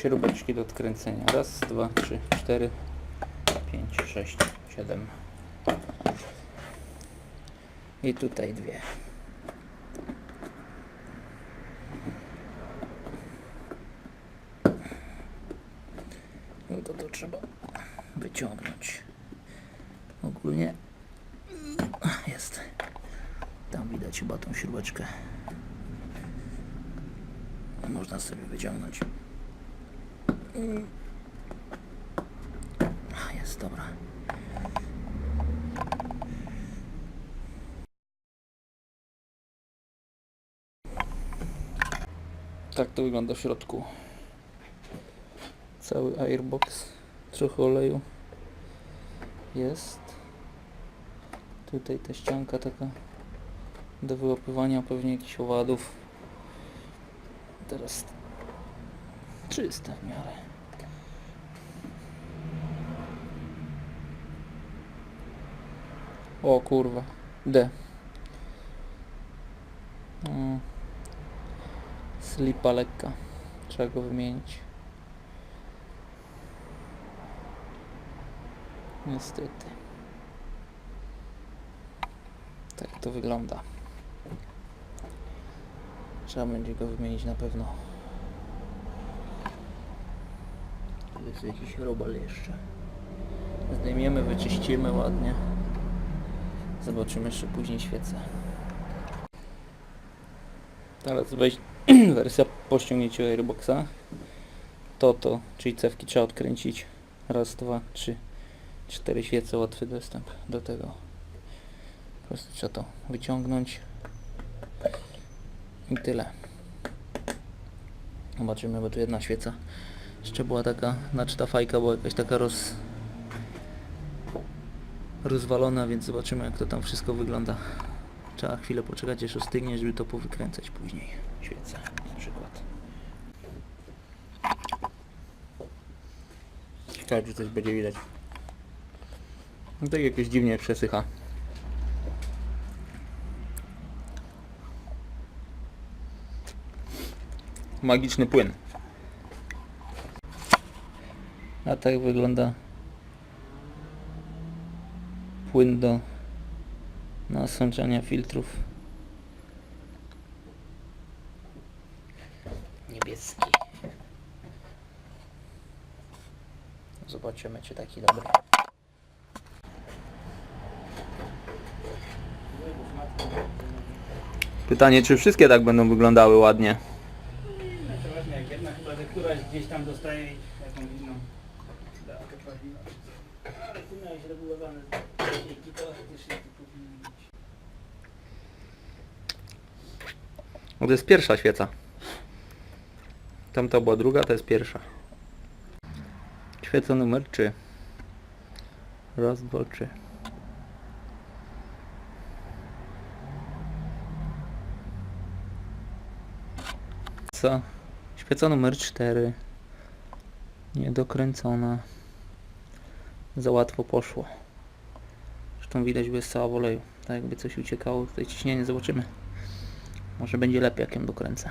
śrubeczki do odkręcenia. Raz, dwa, trzy, cztery, pięć, sześć, siedem. I tutaj dwie. No to to trzeba wyciągnąć. Ogólnie jest. Tam widać chyba tą śrubeczkę. Można sobie wyciągnąć. Mm. A, Jest, dobra. Tak to wygląda w środku. Cały airbox. Trochę oleju. Jest. Tutaj ta ścianka taka do wyłapywania pewnie jakichś owadów. Teraz czysta w miarę. O kurwa, D. Mm. Slipa lekka. Trzeba go wymienić. Niestety. Tak to wygląda. Trzeba będzie go wymienić na pewno. Tu jest jakiś robal jeszcze. Zdejmiemy, wyczyścimy ładnie. Zobaczymy jeszcze później świecę. Teraz weź wersja po ściągnięciu airboxa. To to, czyli cewki trzeba odkręcić. Raz, dwa, trzy, cztery świece, łatwy dostęp do tego. Po prostu trzeba to wyciągnąć. I tyle. Zobaczymy, bo tu jedna świeca jeszcze była taka, znaczy ta fajka była jakaś taka roz... rozwalona, więc zobaczymy jak to tam wszystko wygląda. Trzeba chwilę poczekać, aż ostygnie, żeby to powykręcać później. Świecę na przykład. Ciekawe, czy coś będzie widać. No tak jakoś dziwnie przesycha. Magiczny płyn. A tak wygląda płyn do nasączania filtrów. Niebieski. Zobaczymy, czy taki dobry. Pytanie, czy wszystkie tak będą wyglądały ładnie? Przeważnie jak jedna chyba, że któraś gdzieś tam dostaje tu miałeś regulowane silniki, to. No to jest pierwsza świeca. Tamta była druga, to jest pierwsza. Świeca numer 3. Raz, dwa, trzy. Co? Świeca numer 4. Niedokręcona. Za łatwo poszło. Zresztą widać, że jest cała w oleju. Tak jakby coś uciekało. Tutaj ciśnienie zobaczymy. Może będzie lepiej jak ją dokręcę.